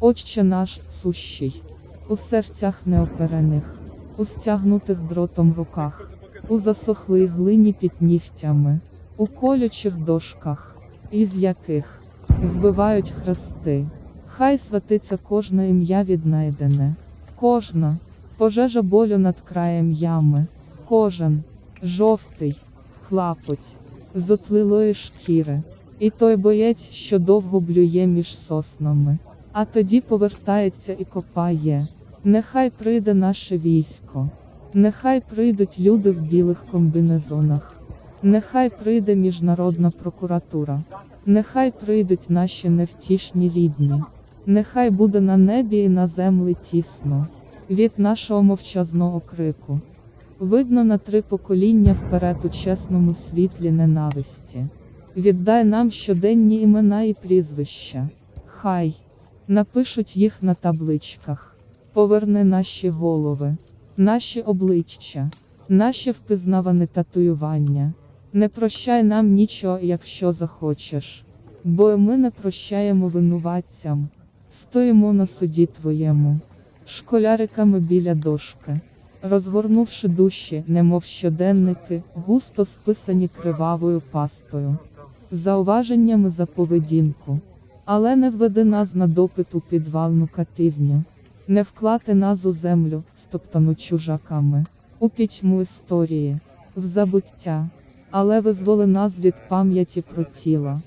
Отче наш сущий, у серцях неоперених, у стягнутих дротом руках, у засохлій глині під нігтями, у колючих дошках, із яких збивають хрести. Хай святиться кожне ім'я віднайдене, кожна пожежа болю над краєм ями, кожен жовтий хлапоть з отлилої шкіри, і той боєць, що довго блює між соснами, а тоді повертається і копає. Нехай прийде наше військо, нехай прийдуть люди в білих комбінезонах, нехай прийде Міжнародна прокуратура, нехай прийдуть наші невтішні рідні, нехай буде на небі і на землі тісно, від нашого мовчазного крику. Видно на три покоління вперед у чесному світлі ненависті. Віддай нам щоденні імена і прізвища. Хай напишуть їх на табличках. Поверни наші голови, наші обличчя, наші впізнавані татуювання. Не прощай нам нічого, якщо захочеш. Бо ми не прощаємо винуватцям. Стоїмо на суді твоєму, школяриками біля дошки розгорнувши душі, немов щоденники, густо списані кривавою пастою, зауваженнями за поведінку. Але не введи нас на допит у підвалну катівню, не вклати нас у землю, стоптану чужаками, у пітьму історії, в забуття, але визволи нас від пам'яті про тіла,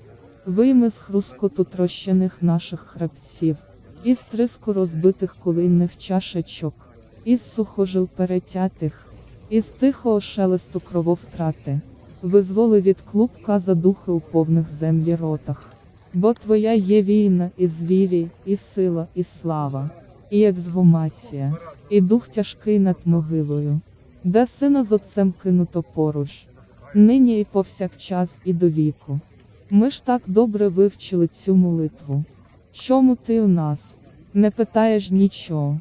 вийми з хрускоту трощених наших хребців, із триску розбитих кулинних чашечок. Із сухожил перетятих, із тихого шелесту крововтрати, визволи від клубка за духи у повних землі ротах. Бо твоя є війна, і звірі, і сила, і слава, і ексгумація, і дух тяжкий над могилою, де сина з отцем кинуто поруч, нині і повсякчас, і до віку. Ми ж так добре вивчили цю молитву. Чому ти у нас не питаєш нічого?